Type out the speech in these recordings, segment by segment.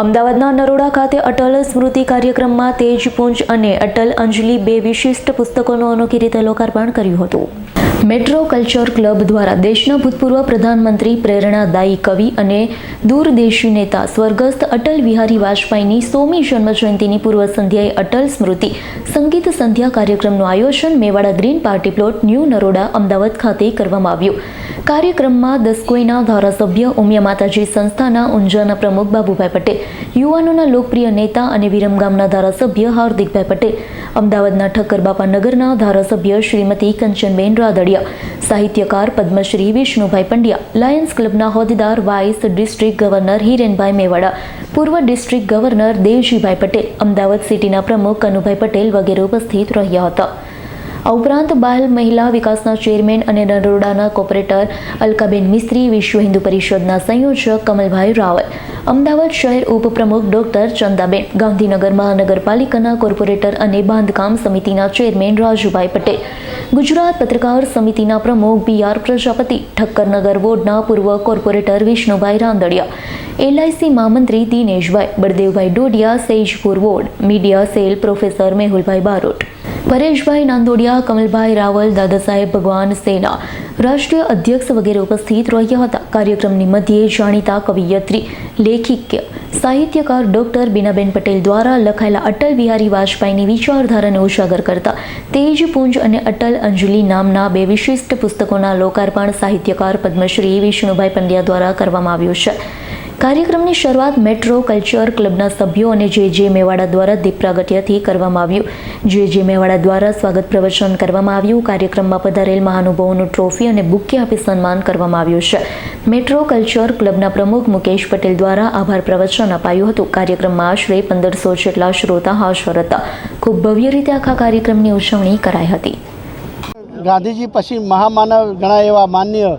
અમદાવાદના નરોડા ખાતે અટલ સ્મૃતિ કાર્યક્રમમાં તેજપુંજ અને અટલ અંજલિ બે વિશિષ્ટ પુસ્તકોનું અનોખી રીતે લોકાર્પણ કર્યું હતું. મેટ્રો કલ્ચર ક્લબ દ્વારા દેશના ભૂતપૂર્વ પ્રધાનમંત્રી, પ્રેરણાદાયી કવિ અને દૂરદેશી નેતા સ્વર્ગસ્થ અટલ બિહારી વાજપેયીની સોમી જન્મજયંતિની પૂર્વ સંધ્યાએ અટલ સ્મૃતિ સંગીત સંધ્યા કાર્યક્રમનું આયોજન Mewada green party plot, new Naroda, Ahmedabad ખાતે કરવામાં આવ્યું. કાર્યક્રમમાં દસકોઈના ધારાસભ્ય ઉમિયા માતાજી, સંસ્થાના ઊંઝાના પ્રમુખ બાબુભાઈ પટેલ, યુવાનોના લોકપ્રિય નેતા અને વિરમગામના ધારાસભ્ય હાર્દિકભાઈ પટેલ, અમદાવાદના ઠક્કરબાપા નગરના ધારાસભ્ય શ્રીમતી કંચનબેન રાદડિયા સાહિત્યકાર પદ્મશ્રી વિષ્ણુભાઈ પંડ્યા લાયન્સ ક્લબના હોદ્દેદાર vice district governor Hirenbhai Mewada, પૂર્વ ડિસ્ટ્રિક્ટ ગવર્નર દેવજીભાઈ પટેલ, અમદાવાદ સિટીના પ્રમુખ કનુભાઈ પટેલ વગેરે ઉપસ્થિત રહ્યા હતા. આ ઉપરાંત બાલ મહિલા વિકાસના ચેરમેન અને નરોડાના કોર્પોરેટર અલકાબેન મિસ્ત્રી, વિશ્વ હિન્દુ પરિષદના સંયોજક કમલભાઈ રાવલ, અમદાવાદ શહેર ઉપપ્રમુખ ડોક્ટર ચંદાબેન, ગાંધીનગર મહાનગરપાલિકાના કોર્પોરેટર અને બાંધકામ સમિતિના ચેરમેન રાજુભાઈ પટેલ ગુજરાત પત્રકાર સમિતિના પ્રમુખ બી આર પ્રજાપતિ, ઠક્કરનગર વોર્ડના પૂર્વ કોર્પોરેટર વિષ્ણુભાઈ રાંદડિયા એલઆઈસી મહામંત્રી Dineshbhai, Baldevbhai Dodiya, Sejpur ward, media cell professor Mehulbhai Barot Pareshbhai Nandodiya, Kamalbhai Raval, Dadasaheb ભગવાન સેના રાષ્ટ્રીય અધ્યક્ષ વગેરે ઉપસ્થિત રહ્યા હતા. કાર્યક્રમની મધ્યે જાણીતા કવિયત્રી, લેખિક્ય, સાહિત્યકાર ડોક્ટર બીનાબેન પટેલ દ્વારા લખાયેલા અટલ બિહારી વાજપેયીની વિચારધારાને ઉજાગર કરતા તેજપુંજ અને અટલ અંજલિ નામના બે વિશિષ્ટ પુસ્તકોના લોકાર્પણ સાહિત્યકાર પદ્મશ્રી વિષ્ણુભાઈ પંડ્યા દ્વારા કરવામાં આવ્યું છે. કાર્યક્રમની શરૂઆત મેટ્રો કલ્ચર ક્લબના સભ્યો અને જે જે મેવાડા દ્વારા દીપ પ્રાગટ્યથી કરવામાં આવ્યું. જે જે મેવાડા દ્વારા સ્વાગત પ્રવચન કરવામાં આવ્યું. કાર્યક્રમમાં પધારેલ મહાનુભાવોનું ટ્રોફી અને બુકે આપી સન્માન કરવામાં આવ્યું છે. મેટ્રો કલ્ચર ક્લબના પ્રમુખ મુકેશ પટેલ દ્વારા આભાર પ્રવચન અપાયું હતું. કાર્યક્રમમાં આશરે પંદરસો જેટલા શ્રોતા હાજર હતા. ખૂબ ભવ્ય રીતે આખા કાર્યક્રમની ઉજવણી કરાઈ હતી. ગાંધીજી પછી મહામાનવ ગણાય એવા માન્ય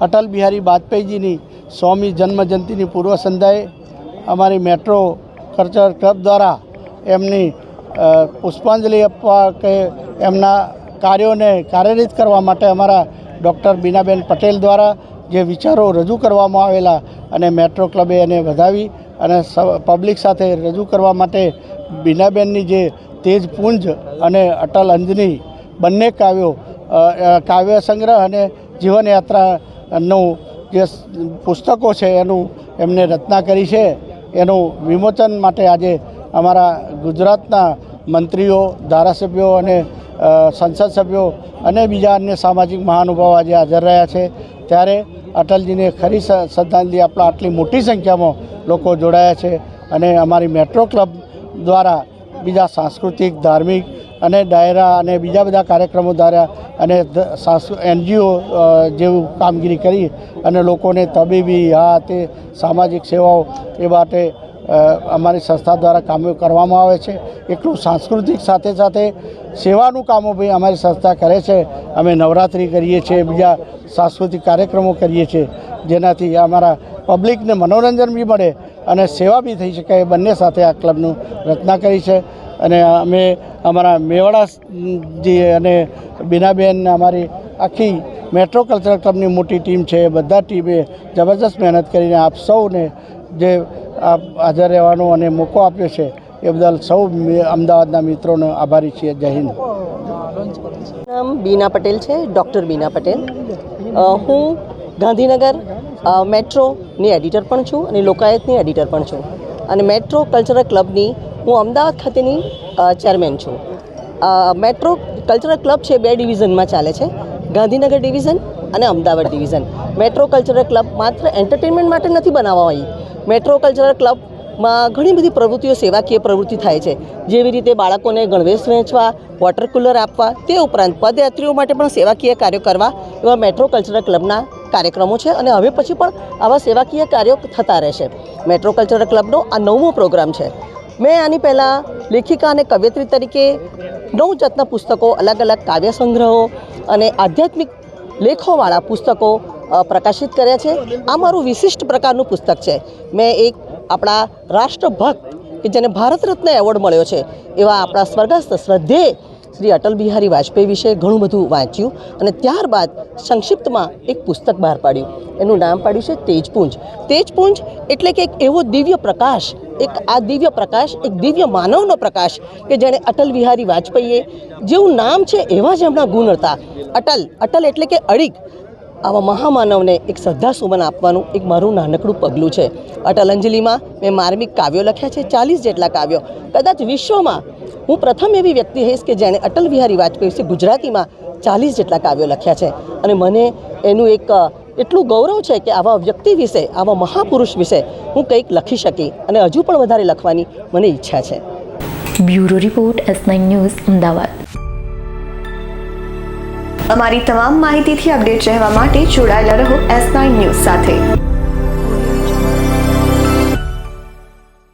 અટલ બિહારી વાજપેયીજીની સ્વામી જન્મજયંતિની પૂર્વ સંધ્યાએ અમારી મેટ્રો કલ્ચર ક્લબ દ્વારા એમની પુષ્પાંજલિ આપવા કે એમના કાર્યોને કાર્યરત કરવા માટે અમારા ડૉક્ટર બીનાબેન પટેલ દ્વારા જે વિચારો રજૂ કરવામાં આવેલા અને મેટ્રો ક્લબે એને વધાવી અને પબ્લિક સાથે રજૂ કરવા માટે બીનાબેનની જે તેજ પુંજ અને અટલ અંજની બંને કાવ્યો કાવ્ય સંગ્રહ અને જીવનયાત્રાનું જે પુસ્તકો છે એનું એમને રચના કરી છે. એનું વિમોચન માટે આજે અમારા ગુજરાતના મંત્રીઓ, ધારાસભ્યો અને સંસદ સભ્યો અને બીજા અન્ય સામાજિક મહાનુભાવો આજે હાજર રહ્યા છે. ત્યારે અટલજીને ખરી શ્રદ્ધાંજલિ આપણા આટલી મોટી સંખ્યામાં લોકો જોડાયા છે અને અમારી મેટ્રો ક્લબ દ્વારા બીજા સાંસ્કૃતિક, ધાર્મિક અને ડાયરા અને બીજા બધા કાર્યક્રમો દ્વારા અને એનજીઓ જેવું કામગીરી કરી અને લોકોને તબીબી હા તે સામાજિક સેવાઓ એ માટે અમારી સંસ્થા દ્વારા કામો કરવામાં આવે છે. એટલું સાંસ્કૃતિક સાથે સાથે સેવાનું કામો બી અમારી સંસ્થા કરે છે. અમે નવરાત્રિ કરીએ છીએ, બીજા સાંસ્કૃતિક કાર્યક્રમો કરીએ છીએ, જેનાથી અમારા પબ્લિકને મનોરંજન બી મળે અને સેવા બી થઈ શકે, એ બંને સાથે આ ક્લબનું રચના કરી છે. અને અમે અમારા મેવાડા જે અને બીનાબેન અમારી આખી મેટ્રો કલ્ચરલ ક્લબની મોટી ટીમ છે બધા ટીમે જબરજસ્ત મહેનત કરીને આપ સૌને જે આપ હાજર રહેવાનો અને મોકો આપ્યો છે, એ બદલ સૌ અમદાવાદના મિત્રોનો આભારી છીએ. જય હિન્દ. નામ બીના પટેલ છે, ડૉક્ટર બીના પટેલ. હું ગાંધીનગર મેટ્રોની એડિટર પણ છું અને લોકાયતની એડિટર પણ છું. અને મેટ્રો કલ્ચરલ ક્લબની હું અમદાવાદ ખાતેની ચેરમેન છું. મેટ્રો કલ્ચરલ ક્લબ છે બે ડિવિઝનમાં ચાલે છે. ગાંધીનગર ડિવિઝન અને Ahmedabad division metro cultural club માત્ર એન્ટરટેનમેન્ટ માટે નથી બનાવવા આવી મેટ્રો કલ્ચરલ ક્લબમાં ઘણી બધી પ્રવૃત્તિઓ, સેવાકીય પ્રવૃત્તિ થાય છે. જેવી રીતે બાળકોને ગણવેશ વહેંચવા વોટર કુલર આપવા, તે ઉપરાંત પદયાત્રીઓ માટે પણ સેવાકીય કાર્યો કરવા એવા મેટ્રો કલ્ચરલ ક્લબના કાર્યક્રમો છે અને હવે પછી પણ આવા સેવાકીય કાર્યો થતા રહેશે. મેટ્રો કલ્ચરલ ક્લબનો આ નવમો પ્રોગ્રામ છે. મેં આની પહેલાં લેખિકા અને કવિયત્રી તરીકે નવ જાતના પુસ્તકો અલગ અલગ કાવ્ય સંગ્રહો અને આધ્યાત્મિક લેખોવાળા પુસ્તકો પ્રકાશિત કર્યા છે. આ મારું વિશિષ્ટ પ્રકારનું પુસ્તક છે. મેં એક આપણા રાષ્ટ્રભક્ત કે જેને ભારત રત્ન એવોર્ડ મળ્યો છે એવા આપણા સ્વર્ગસ્થ શ્રદ્ધેય શ્રી અટલ બિહારી વાજપેયી વિશે ઘણું બધું વાંચ્યું અને ત્યારબાદ સંક્ષિપ્તમાં એક પુસ્તક બહાર પાડ્યું. એનું નામ પાડ્યું છે તેજપુંજ. તેજપુંજ એટલે કે એક એવો દિવ્ય પ્રકાશ, એક આ દિવ્ય પ્રકાશ, એક દિવ્ય માનવનો પ્રકાશ કે જેણે અટલ બિહારી વાજપેયીએ જેવું નામ છે એવા જ એમના ગુણ હતા. અટલ અટલ એટલે કે અડીગ. આવા મહામાનવને એક શ્રદ્ધાસુમન આપવાનું એક મારું નાનકડું પગલું છે. અટલ અંજલિમાં મેં માર્મિક કાવ્યો લખ્યા છે, ચાલીસ જેટલા કાવ્યો. કદાચ વિશ્વમાં હું પ્રથમ એવી વ્યક્તિ હઈશ કે જેણે અટલ બિહારી વાજપેયી વિશે ગુજરાતીમાં ચાલીસ જેટલા કાવ્યો લખ્યા છે. અને મને એનું એક એટલું ગૌરવ છે કે આવા વ્યક્તિ વિશે આવા મહાપુરુષ વિશે હું કંઈક લખી શકી અને હજુ પણ વધારે લખવાની મને ઈચ્છા છે. Bureau report S nine news Ahmedabad. અમારી તમામ માહિતીથી અપડેટ રહેવા માટે જોડાયેલા રહો એસ નાઇન ન્યૂઝ સાથે.